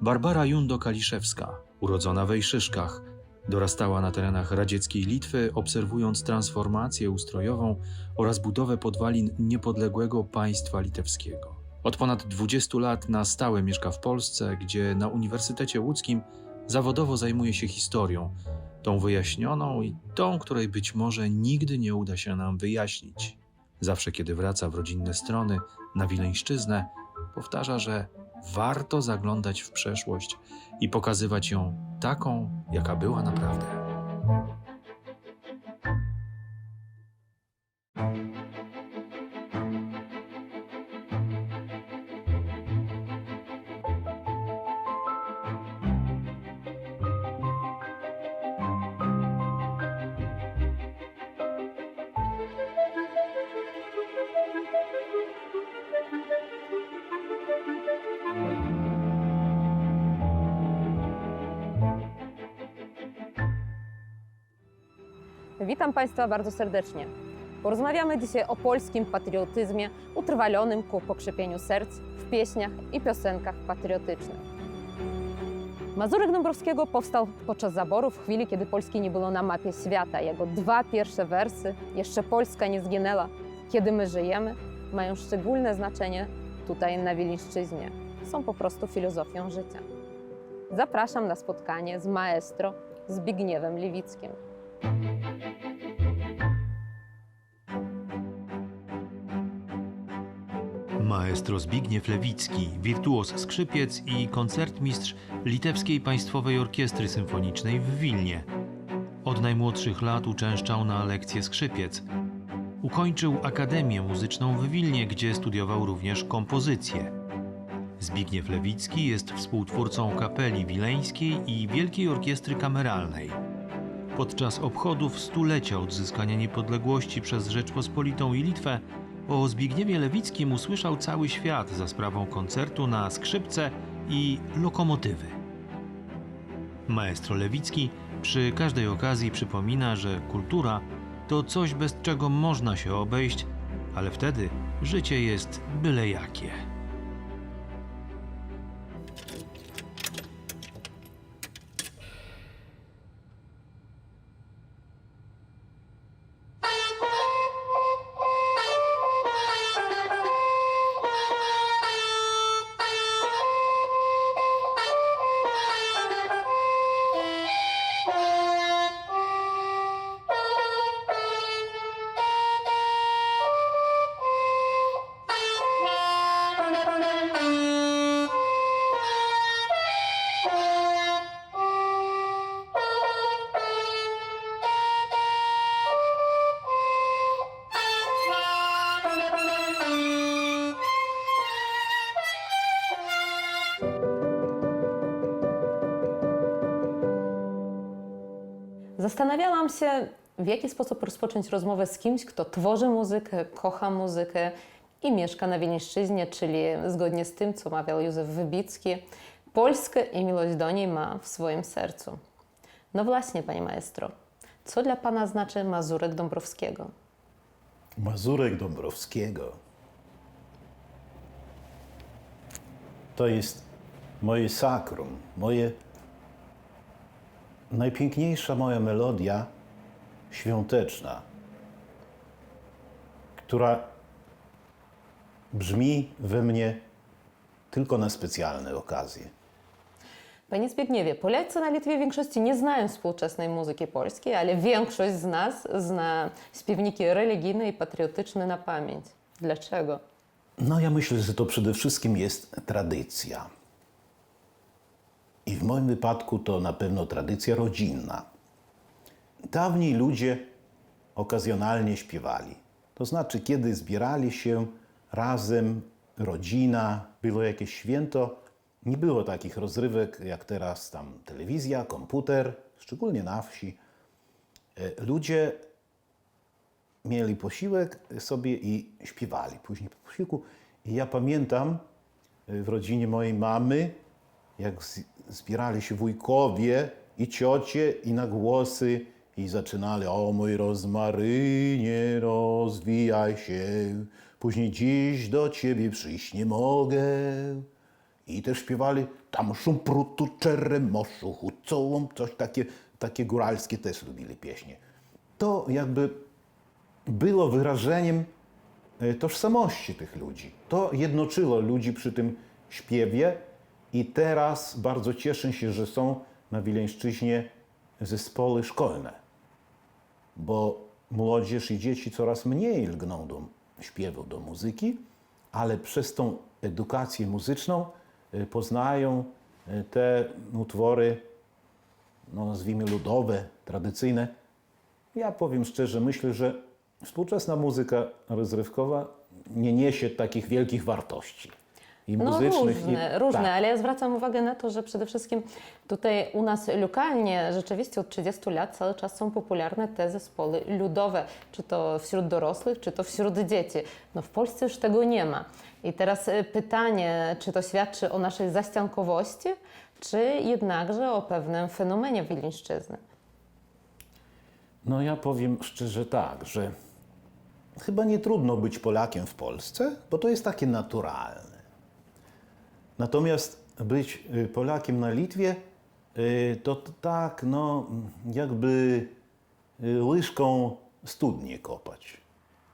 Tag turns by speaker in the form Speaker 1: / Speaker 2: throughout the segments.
Speaker 1: Barbara Jundo-Kaliszewska, urodzona w dorastała na terenach radzieckiej Litwy, obserwując transformację ustrojową oraz budowę podwalin niepodległego państwa litewskiego. Od ponad 20 lat na stałe mieszka w Polsce, gdzie na Uniwersytecie Łódzkim zawodowo zajmuje się historią, tą wyjaśnioną i tą, której być może nigdy nie uda się nam wyjaśnić. Zawsze, kiedy wraca w rodzinne strony, na Wileńszczyznę, powtarza, że warto zaglądać w przeszłość i pokazywać ją taką, jaka była naprawdę.
Speaker 2: Witam Państwa bardzo serdecznie. Porozmawiamy dzisiaj o polskim patriotyzmie utrwalonym ku pokrzepieniu serc w pieśniach i piosenkach patriotycznych. Mazurek Dąbrowskiego powstał podczas zaborów w chwili, kiedy Polski nie było na mapie świata. Jego dwa pierwsze wersy, Jeszcze Polska nie zginęła, Kiedy my żyjemy, mają szczególne znaczenie tutaj na Wileńszczyźnie. Są po prostu filozofią życia. Zapraszam na spotkanie z maestro Zbigniewem Lewickim.
Speaker 1: Maestro Zbigniew Lewicki, wirtuos skrzypiec i koncertmistrz Litewskiej Państwowej Orkiestry Symfonicznej w Wilnie. Od najmłodszych lat uczęszczał na lekcje skrzypiec. Ukończył Akademię Muzyczną w Wilnie, gdzie studiował również kompozycję. Zbigniew Lewicki jest współtwórcą kapeli wileńskiej i Wielkiej Orkiestry Kameralnej. Podczas obchodów stulecia odzyskania niepodległości przez Rzeczpospolitą i Litwę o Zbigniewie Lewickim usłyszał cały świat za sprawą koncertu na skrzypce i lokomotywy. Maestro Lewicki przy każdej okazji przypomina, że kultura to coś, bez czego można się obejść, ale wtedy życie jest byle jakie.
Speaker 2: Zastanawiałam się, w jaki sposób rozpocząć rozmowę z kimś, kto tworzy muzykę, kocha muzykę i mieszka na Wileńszczyźnie, czyli zgodnie z tym, co mawiał Józef Wybicki, Polskę i miłość do niej ma w swoim sercu. No właśnie, panie maestro, co dla pana znaczy Mazurek Dąbrowskiego?
Speaker 3: Mazurek Dąbrowskiego to jest moje sakrum, moje najpiękniejsza moja melodia świąteczna, która brzmi we mnie tylko na specjalne okazje.
Speaker 2: Panie Zbigniewie, Polacy na Litwie w większości nie znają współczesnej muzyki polskiej, ale większość z nas zna śpiewniki religijne i patriotyczne na pamięć. Dlaczego?
Speaker 3: No, ja myślę, że to przede wszystkim jest tradycja. I w moim wypadku to na pewno tradycja rodzinna. Dawniej ludzie okazjonalnie śpiewali. To znaczy, kiedy zbierali się razem, rodzina, było jakieś święto, nie było takich rozrywek jak teraz tam telewizja, komputer, szczególnie na wsi. E, Ludzie mieli posiłek sobie i śpiewali później po posiłku. I ja pamiętam y, w rodzinie mojej mamy, jak zbierali się wujkowie i ciocie i na głosy i zaczynali o mój rozmarynie rozwijaj się, później dziś do ciebie przyjść nie mogę. I też śpiewali tam szumprutu, czeremoszu, hucołom, coś takie, takie góralskie też lubili pieśnie. To jakby było wyrażeniem e, tożsamości tych ludzi. To jednoczyło ludzi przy tym śpiewie i teraz bardzo cieszę się, że są na Wileńszczyźnie zespoły szkolne, bo młodzież i dzieci coraz mniej lgną do śpiewu, do muzyki, ale przez tą edukację muzyczną e, poznają e, te utwory, no nazwijmy ludowe, tradycyjne. Ja powiem szczerze, myślę, że współczesna muzyka rozrywkowa nie niesie takich wielkich wartości. I
Speaker 2: No
Speaker 3: muzycznych,
Speaker 2: różne,
Speaker 3: i,
Speaker 2: różne,
Speaker 3: tak.
Speaker 2: ale ja zwracam uwagę na to, że przede wszystkim tutaj u nas lokalnie rzeczywiście od 30 lat cały czas są popularne te zespoły ludowe, czy to wśród dorosłych, czy to wśród dzieci. No w Polsce już tego nie ma. I teraz y, pytanie, czy to świadczy o naszej zaściankowości, czy jednakże o pewnym fenomenie Wileńszczyzny?
Speaker 3: No ja powiem szczerze tak, że chyba nie trudno być Polakiem w Polsce, bo to jest takie naturalne. Natomiast być y, Polakiem na Litwie y, to tak, no jakby y, łyżką studnie kopać.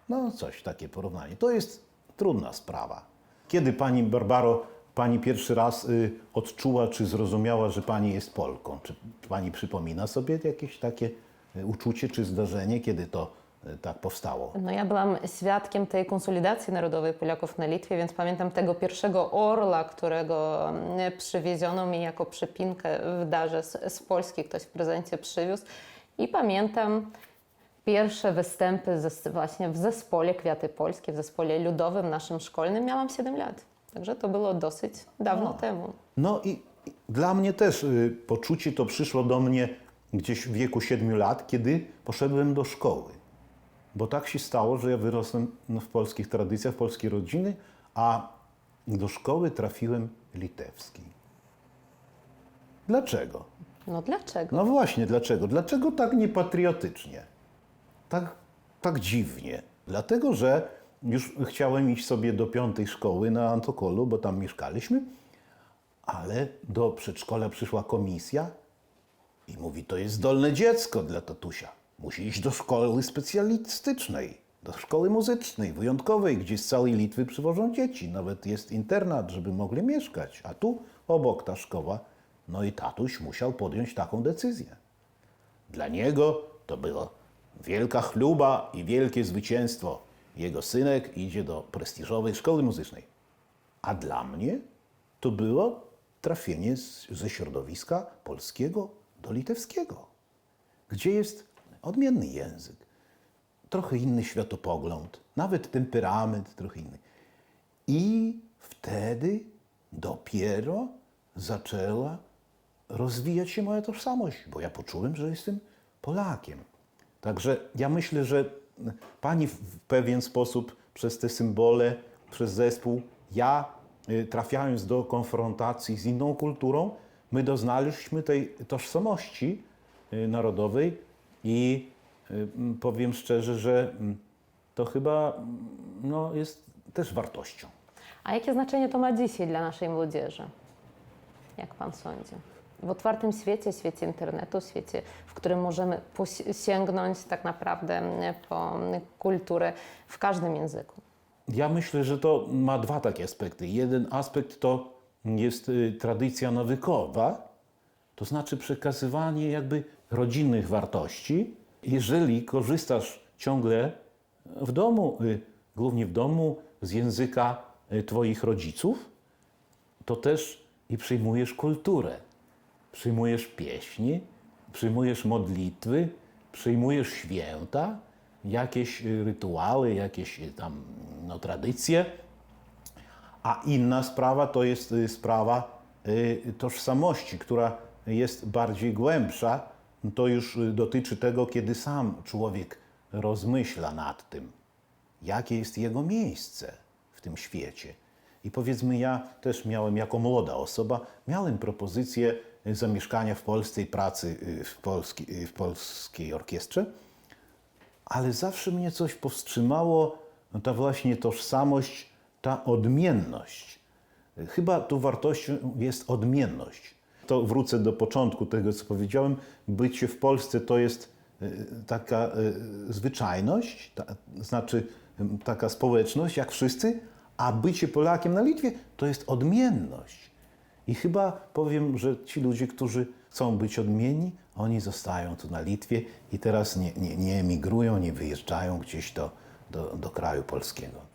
Speaker 3: No coś, takie porównanie. To jest trudna sprawa. Kiedy pani Barbaro, pani pierwszy raz odczuła, czy zrozumiała, że pani jest Polką? Czy pani przypomina sobie jakieś takie uczucie czy zdarzenie, kiedy to tak powstało?
Speaker 2: No ja byłam świadkiem tej konsolidacji narodowej Polaków na Litwie, więc pamiętam tego pierwszego orla, którego mm, przywieziono mi jako przypinkę w darze z, z Polski, ktoś w prezencie przywiózł. I pamiętam pierwsze występy ze, właśnie w zespole Kwiaty Polskie, w zespole ludowym naszym szkolnym. Miałam 7 lat, także to było dosyć dawno temu.
Speaker 3: No i i dla mnie też y, poczucie to przyszło do mnie gdzieś w wieku 7 lat, kiedy poszedłem do szkoły. Bo tak się stało, że ja wyrosłem no, w polskich tradycjach, w polskiej rodziny, a do szkoły trafiłem litewskiej. Dlaczego?
Speaker 2: No dlaczego?
Speaker 3: No właśnie, dlaczego? Dlaczego tak niepatriotycznie? Tak, tak dziwnie. Dlatego, że już chciałem iść sobie do piątej szkoły na Antokolu, bo tam mieszkaliśmy, ale do przedszkola przyszła komisja i mówi, to jest zdolne dziecko dla tatusia. Musi iść do szkoły specjalistycznej, do szkoły muzycznej, wyjątkowej, gdzie z całej Litwy przywożą dzieci. Nawet jest internat, żeby mogli mieszkać. A tu obok ta szkoła. No i tatuś musiał podjąć taką decyzję. Dla niego to była wielka chluba i wielkie zwycięstwo. Jego synek idzie do prestiżowej szkoły muzycznej. A dla mnie to było trafienie z, ze środowiska polskiego do litewskiego, gdzie jest odmienny język, trochę inny światopogląd, nawet temperament trochę inny. I wtedy dopiero zaczęła rozwijać się moja tożsamość, bo ja poczułem, że jestem Polakiem. Także ja myślę, że pani w pewien sposób przez te symbole, przez zespół, ja y, trafiając do konfrontacji z inną kulturą, my doznaliśmy tej tożsamości y, narodowej i y, powiem szczerze, że to chyba no, jest też wartością.
Speaker 2: A jakie znaczenie to ma dzisiaj dla naszej młodzieży? Jak pan sądzi? W otwartym świecie, świecie internetu, świecie, w którym możemy sięgnąć tak naprawdę po kulturę w każdym języku.
Speaker 3: Ja myślę, że to ma dwa takie aspekty. Jeden aspekt to jest y, tradycja nawykowa, to znaczy przekazywanie jakby rodzinnych wartości. Jeżeli korzystasz ciągle w domu, y, głównie w domu, z języka y, Twoich rodziców, to też i przyjmujesz kulturę. Przyjmujesz pieśni, przyjmujesz modlitwy, przyjmujesz święta, jakieś y, rytuały, jakieś tam no, tradycje. A inna sprawa to jest sprawa tożsamości, która jest bardziej głębsza. To już y, dotyczy tego, kiedy sam człowiek rozmyśla nad tym, jakie jest jego miejsce w tym świecie. I powiedzmy, ja też miałem jako młoda osoba, miałem propozycję y, zamieszkania w Polsce i pracy y, w, polski, w polskiej orkiestrze, ale zawsze mnie coś powstrzymało, no ta właśnie tożsamość, ta odmienność. Chyba tu wartością jest odmienność. To wrócę do początku tego, co powiedziałem. Bycie w Polsce to jest e, taka e, zwyczajność, ta, znaczy taka społeczność, jak wszyscy, a bycie Polakiem na Litwie to jest odmienność. I chyba powiem, że ci ludzie, którzy chcą być odmienni, oni zostają tu na Litwie i teraz nie, nie, nie emigrują, nie wyjeżdżają gdzieś do, do, do kraju polskiego.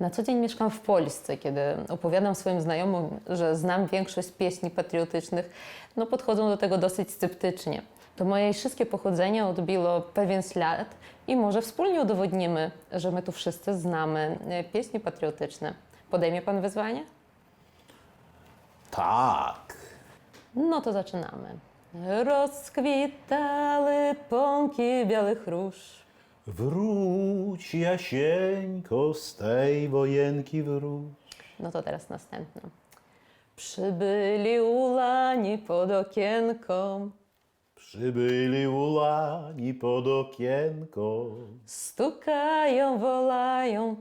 Speaker 2: Na co dzień mieszkam w Polsce. Kiedy opowiadam swoim znajomym, że znam większość pieśni patriotycznych, no podchodzą do tego dosyć sceptycznie. To moje wszystkie pochodzenie odbiło pewien ślad i może wspólnie udowodnimy, że my tu wszyscy znamy e, pieśni patriotyczne. Podejmie Pan wyzwanie?
Speaker 3: Tak.
Speaker 2: No to zaczynamy. Rozkwitały pąki białych róż.
Speaker 3: Wróć Jasieńko z tej wojenki wróć.
Speaker 2: No to teraz następne. Przybyli ulani pod okienką,
Speaker 3: Przybyli ulani pod okienko.
Speaker 2: stukają, wolają,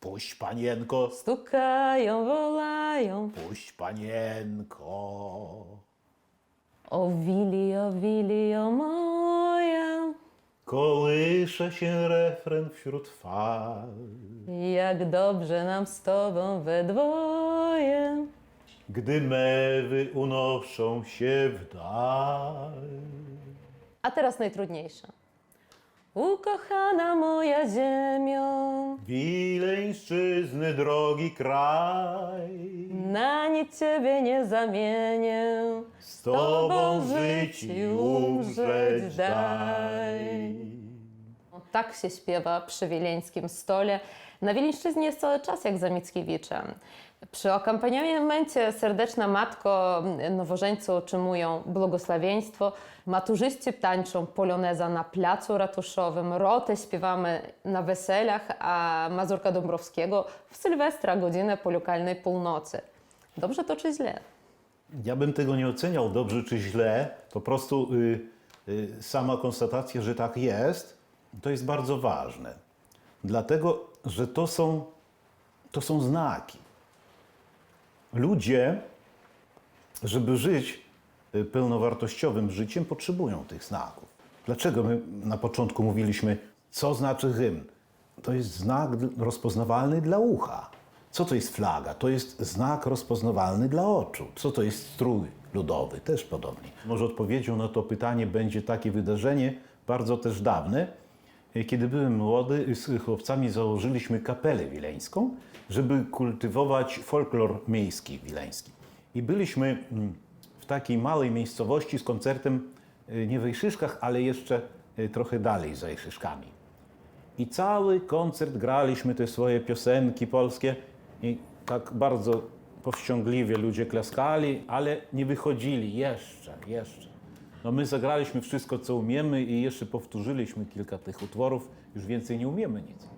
Speaker 3: Puść panienko,
Speaker 2: stukają, wolają.
Speaker 3: puść panienko.
Speaker 2: O wili, o wili, o moja,
Speaker 3: Kołysze się refren wśród fal.
Speaker 2: jak dobrze nam z tobą we dwoje.
Speaker 3: Gdy mewy unoszą się w dal.
Speaker 2: A teraz najtrudniejsze. Ukochana moja ziemio,
Speaker 3: Wileńszczyzny drogi kraj.
Speaker 2: na nic ciebie nie zamienię.
Speaker 3: Z tobą żyć i umrzeć daj.
Speaker 2: Tak się śpiewa przy wileńskim stole. Na Wileńszczyźnie jest cały czas jak za Mickiewiczem. Przy akompaniamencie Serdeczna Matko nowożeńcy otrzymują błogosławieństwo, maturzyści tańczą poloneza na placu ratuszowym, rotę śpiewamy na weselach, a Mazurka Dąbrowskiego w Sylwestra godzinę po lokalnej północy. Dobrze to czy źle?
Speaker 3: Ja bym tego nie oceniał dobrze czy źle. Po prostu y, y, sama konstatacja, że tak jest, to jest bardzo ważne. Dlatego, że to są, to są znaki. Ludzie, żeby żyć y, pełnowartościowym życiem, potrzebują tych znaków. Dlaczego my na początku mówiliśmy, co znaczy hymn? To jest znak rozpoznawalny dla ucha. Co to jest flaga? To jest znak rozpoznawalny dla oczu. Co to jest strój ludowy? Też podobnie. Może odpowiedzią na to pytanie będzie takie wydarzenie, bardzo też dawne, kiedy byłem młody, z chłopcami założyliśmy kapelę wileńską, żeby kultywować folklor miejski wileński. I byliśmy mm, w takiej małej miejscowości z koncertem e, nie w ale jeszcze e, trochę dalej za Ejszyszkami. I cały koncert graliśmy te swoje piosenki polskie i tak bardzo powściągliwie ludzie klaskali, ale nie wychodzili jeszcze, jeszcze. No my zagraliśmy wszystko, co umiemy i jeszcze powtórzyliśmy kilka tych utworów, już więcej nie umiemy nic.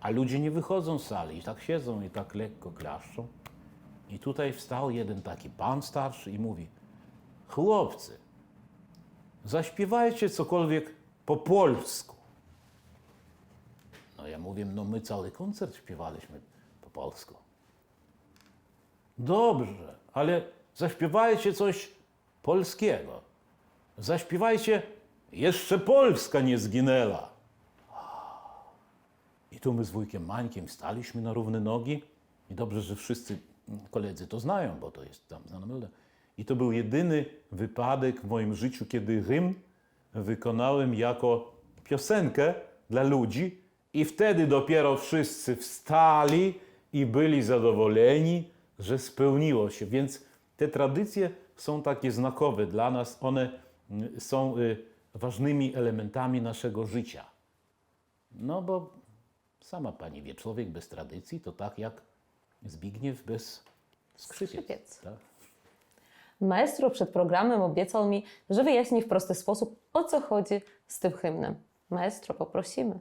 Speaker 3: A ludzie nie wychodzą z sali i tak siedzą i tak lekko klaszczą. I tutaj wstał jeden taki pan starszy i mówi, chłopcy, zaśpiewajcie cokolwiek po polsku. No ja mówię, no my cały koncert śpiewaliśmy po polsku. Dobrze, ale zaśpiewajcie coś polskiego. Zaśpiewajcie Jeszcze Polska nie zginęła. I tu my z wujkiem Mańkiem staliśmy na równe nogi i dobrze, że wszyscy koledzy to znają, bo to jest tam znana melodia. I to był jedyny wypadek w moim życiu, kiedy hymn wykonałem jako piosenkę dla ludzi i wtedy dopiero wszyscy wstali i byli zadowoleni, że spełniło się. Więc te tradycje są takie znakowe dla nas. One mm, są y, ważnymi elementami naszego życia. No bo sama pani wie, człowiek bez tradycji to tak jak Zbigniew bez skrzypiec.
Speaker 2: Skrzypiec.
Speaker 3: Tak?
Speaker 2: Maestro przed programem obiecał mi, że wyjaśni w prosty sposób, o co chodzi z tym hymnem. Maestro, poprosimy.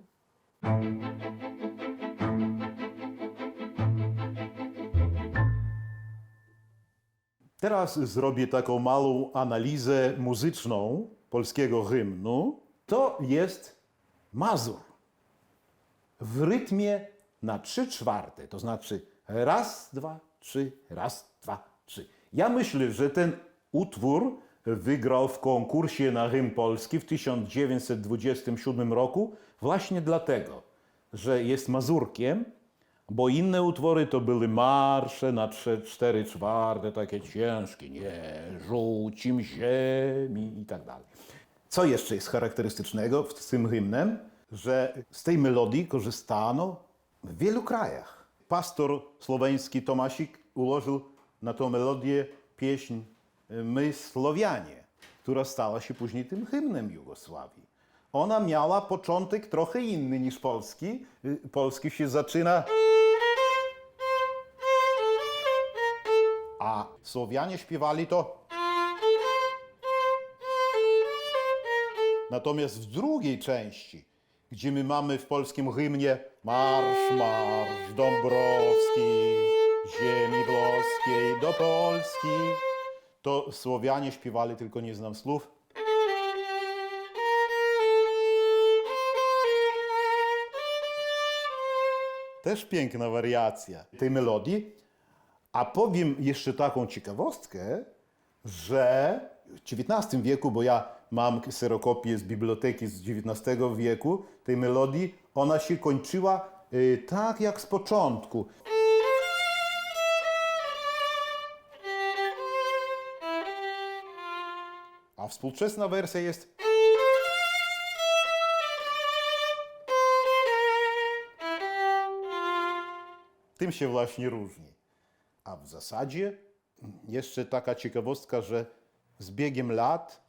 Speaker 3: Teraz zrobię taką małą analizę muzyczną polskiego hymnu. To jest Mazur. W rytmie na trzy czwarte, to znaczy raz, dwa, trzy, raz, dwa, trzy. Ja myślę, że ten utwór wygrał w konkursie na hymn polski w 1927 roku właśnie dlatego, że jest mazurkiem, bo inne utwory to były marsze na trzy, cztery czwarte, takie ciężkie, nie, rzucim ziemi i tak dalej. Co jeszcze jest charakterystycznego w tym hymnem? Że z tej melodii korzystano w wielu krajach. Pastor słoweński Tomasik ułożył na tą melodię pieśń My Słowianie, która stała się później tym hymnem Jugosławii. Ona miała początek trochę inny niż polski. Y, Polski się zaczyna. A Słowianie śpiewali to. Natomiast w drugiej części, gdzie my mamy w polskim hymnie Marsz, marsz Dąbrowski, ziemi włoskiej do Polski, to Słowianie śpiewali, tylko nie znam słów. Też piękna wariacja tej melodii. A powiem jeszcze taką ciekawostkę, że w XIX wieku, bo ja mam kserokopię z biblioteki z XIX wieku, tej melodii, ona się kończyła y, tak jak z początku. A współczesna wersja jest. Tym się właśnie różni. A w zasadzie jeszcze taka ciekawostka, że z biegiem lat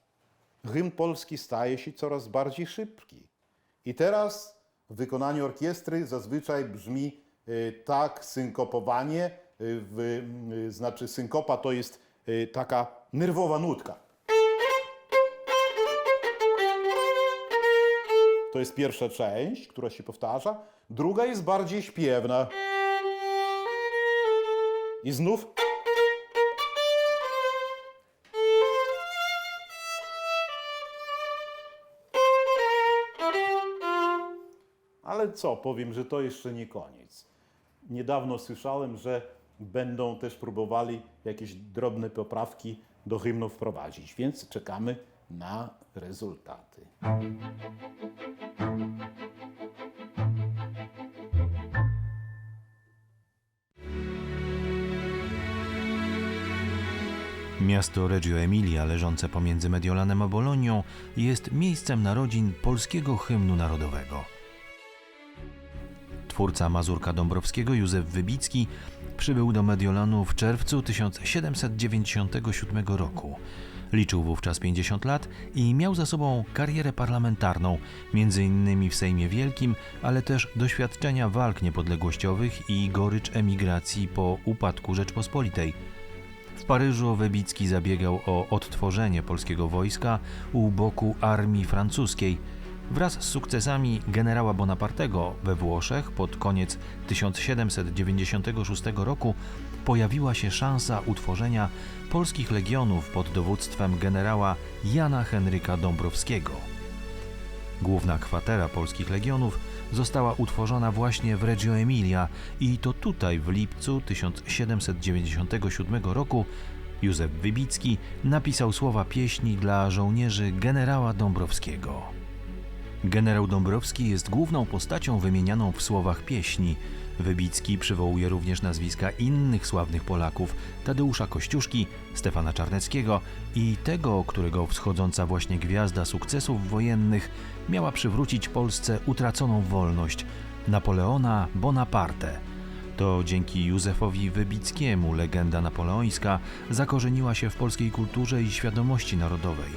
Speaker 3: hymn polski staje się coraz bardziej szybki. I teraz w wykonaniu orkiestry zazwyczaj brzmi y, tak synkopowanie, y, w, y, znaczy synkopa to jest taka nerwowa nutka. To jest pierwsza część, która się powtarza. Druga jest bardziej śpiewna. I znów. Ale co, powiem, że to jeszcze nie koniec. Niedawno słyszałem, że będą też próbowali jakieś drobne poprawki do hymnu wprowadzić, więc czekamy na rezultaty.
Speaker 1: Miasto Reggio Emilia, leżące pomiędzy Mediolanem a Bolonią, jest miejscem narodzin polskiego hymnu narodowego. Twórca Mazurka Dąbrowskiego Józef Wybicki przybył do Mediolanu w czerwcu 1797 roku. Liczył wówczas 50 lat i miał za sobą karierę parlamentarną, między innymi w Sejmie Wielkim, ale też doświadczenia walk niepodległościowych i gorycz emigracji po upadku Rzeczpospolitej. W Paryżu Wybicki zabiegał o odtworzenie polskiego wojska u boku armii francuskiej. Wraz z sukcesami generała Bonapartego we Włoszech pod koniec 1796 roku pojawiła się szansa utworzenia polskich legionów pod dowództwem generała Jana Henryka Dąbrowskiego. Główna kwatera polskich legionów została utworzona właśnie w Reggio Emilia i to tutaj w lipcu 1797 roku Józef Wybicki napisał słowa pieśni dla żołnierzy generała Dąbrowskiego. Generał Dąbrowski jest główną postacią wymienianą w słowach pieśni. Wybicki przywołuje również nazwiska innych sławnych Polaków Tadeusza Kościuszki, Stefana Czarneckiego i tego, którego wschodząca właśnie gwiazda sukcesów wojennych miała przywrócić Polsce utraconą wolność Napoleona Bonaparte. To dzięki Józefowi Wybickiemu legenda napoleońska zakorzeniła się w polskiej kulturze i świadomości narodowej.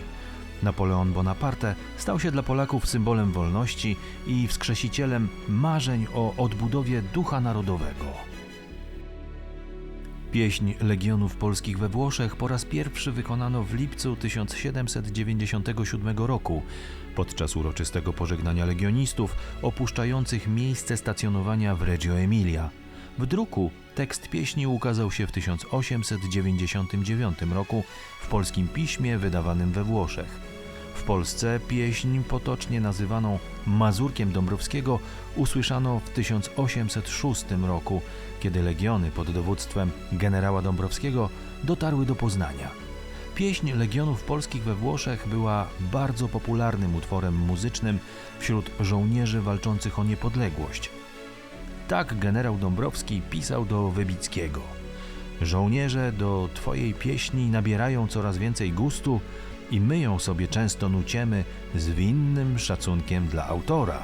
Speaker 1: Napoleon Bonaparte stał się dla Polaków symbolem wolności i wskrzesicielem marzeń o odbudowie ducha narodowego. Pieśń Legionów Polskich we Włoszech po raz pierwszy wykonano w lipcu 1797 roku podczas uroczystego pożegnania legionistów opuszczających miejsce stacjonowania w Reggio Emilia. W druku tekst pieśni ukazał się w 1899 roku w polskim piśmie wydawanym we Włoszech. W Polsce pieśń potocznie nazywaną Mazurkiem Dąbrowskiego usłyszano w 1806 roku, kiedy legiony pod dowództwem generała Dąbrowskiego dotarły do Poznania. Pieśń Legionów Polskich we Włoszech była bardzo popularnym utworem muzycznym wśród żołnierzy walczących o niepodległość. Tak generał Dąbrowski pisał do Wybickiego. Żołnierze do Twojej pieśni nabierają coraz więcej gustu i my ją sobie często nuciemy z winnym szacunkiem dla autora.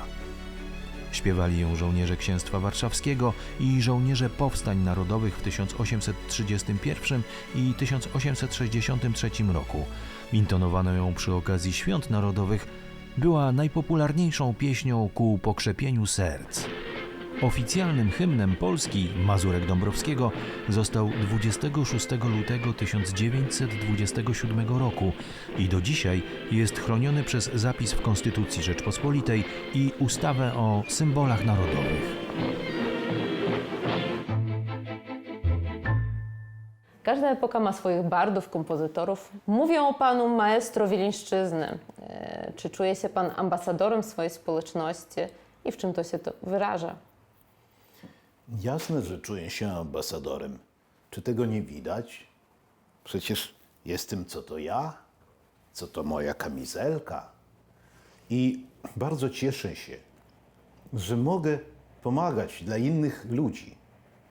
Speaker 1: Śpiewali ją żołnierze Księstwa Warszawskiego i żołnierze powstań narodowych w 1831 i 1863 roku. Intonowano ją przy okazji świąt narodowych. Była najpopularniejszą pieśnią ku pokrzepieniu serc. Oficjalnym hymnem Polski Mazurek Dąbrowskiego został 26 lutego 1927 roku i do dzisiaj jest chroniony przez zapis w Konstytucji Rzeczpospolitej i ustawę o symbolach narodowych.
Speaker 2: Każda epoka ma swoich bardów, kompozytorów. Mówią o panu maestro wileńszczyzny. E, Czy czuje się pan ambasadorem swojej społeczności i w czym to się to wyraża?
Speaker 3: Jasne, że czuję się ambasadorem. Czy tego nie widać? Przecież jestem co to ja, co to moja kamizelka. I bardzo cieszę się, że mogę pomagać dla innych ludzi,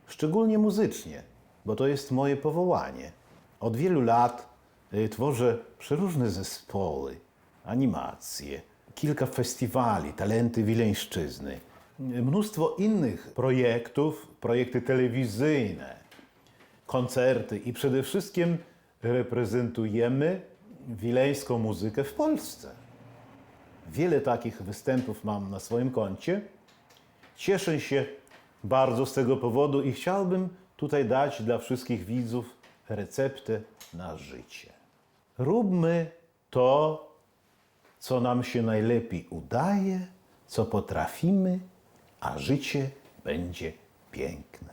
Speaker 3: szczególnie muzycznie, bo to jest moje powołanie. Od wielu lat y, tworzę przeróżne zespoły, animacje, kilka festiwali, talenty wileńszczyzny, mnóstwo innych projektów, projekty telewizyjne, koncerty i przede wszystkim reprezentujemy wileńską muzykę w Polsce. Wiele takich występów mam na swoim koncie. Cieszę się bardzo z tego powodu i chciałbym tutaj dać dla wszystkich widzów receptę na życie. Róbmy to, co nam się najlepiej udaje, co potrafimy, a życie będzie piękne.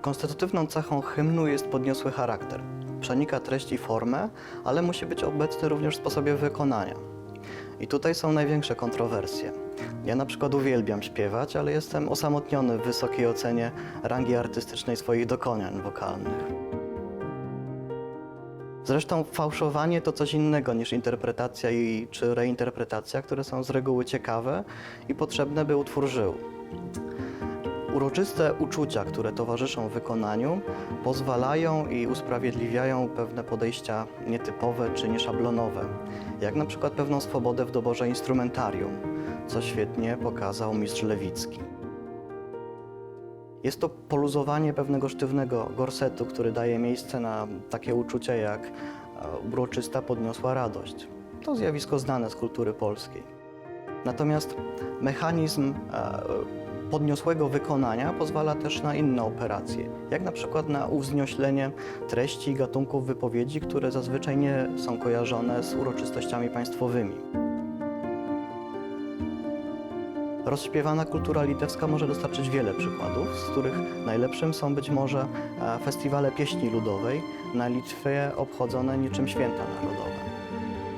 Speaker 4: Konstytutywną cechą hymnu jest podniosły charakter. Przenika treść i formę, ale musi być obecny również w sposobie wykonania. I tutaj są największe kontrowersje. Ja na przykład uwielbiam śpiewać, ale jestem osamotniony w wysokiej ocenie rangi artystycznej swoich dokonań wokalnych. Zresztą fałszowanie to coś innego niż interpretacja i, czy reinterpretacja, które są z reguły ciekawe i potrzebne, by utwór żył. Uroczyste uczucia, które towarzyszą wykonaniu, pozwalają i usprawiedliwiają pewne podejścia nietypowe czy nieszablonowe, jak na przykład pewną swobodę w doborze instrumentarium, co świetnie pokazał mistrz Lewicki. Jest to poluzowanie pewnego sztywnego gorsetu, który daje miejsce na takie uczucia jak e, uroczysta, podniosła radość. To zjawisko znane z kultury polskiej. Natomiast mechanizm e, podniosłego wykonania pozwala też na inne operacje, jak na przykład na uwznioślenie treści i gatunków wypowiedzi, które zazwyczaj nie są kojarzone z uroczystościami państwowymi. Rozśpiewana kultura litewska może dostarczyć wiele przykładów, z których najlepszym są być może e, festiwale pieśni ludowej na Litwie obchodzone niczym święta narodowe.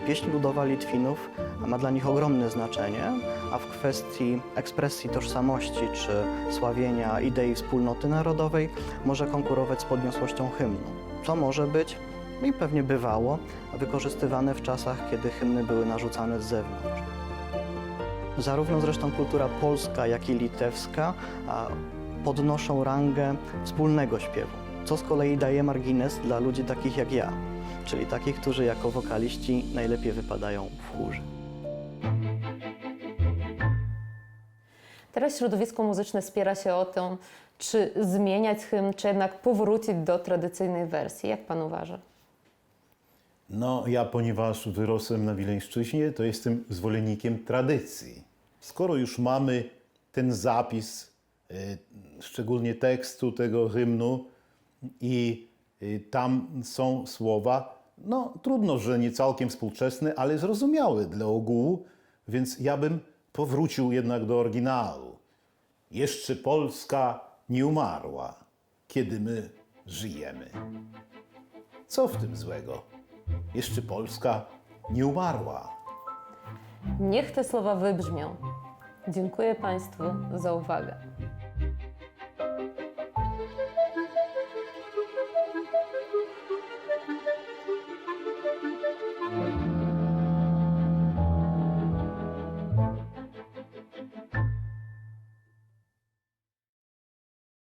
Speaker 4: Pieśń ludowa Litwinów ma dla nich ogromne znaczenie, a w kwestii ekspresji tożsamości czy sławienia idei wspólnoty narodowej może konkurować z podniosłością hymnu. Co może być i pewnie bywało wykorzystywane w czasach, kiedy hymny były narzucane z zewnątrz. Zarówno zresztą kultura polska, jak i litewska podnoszą rangę wspólnego śpiewu, co z kolei daje margines dla ludzi takich jak ja, czyli takich, którzy jako wokaliści najlepiej wypadają w chórze.
Speaker 2: Teraz środowisko muzyczne spiera się o to, czy zmieniać hymn, czy jednak powrócić do tradycyjnej wersji. Jak pan uważa?
Speaker 3: No, ja ponieważ wyrosłem na Wileńszczyźnie, to jestem zwolennikiem tradycji. Skoro już mamy ten zapis, y, szczególnie tekstu tego hymnu i y, tam są słowa, no trudno, że nie całkiem współczesne, ale zrozumiałe dla ogółu, więc ja bym powrócił jednak do oryginału. Jeszcze Polska nie umarła, kiedy my żyjemy. Co w tym złego? Jeszcze Polska nie umarła.
Speaker 2: Niech te słowa wybrzmią. Dziękuję Państwu za uwagę.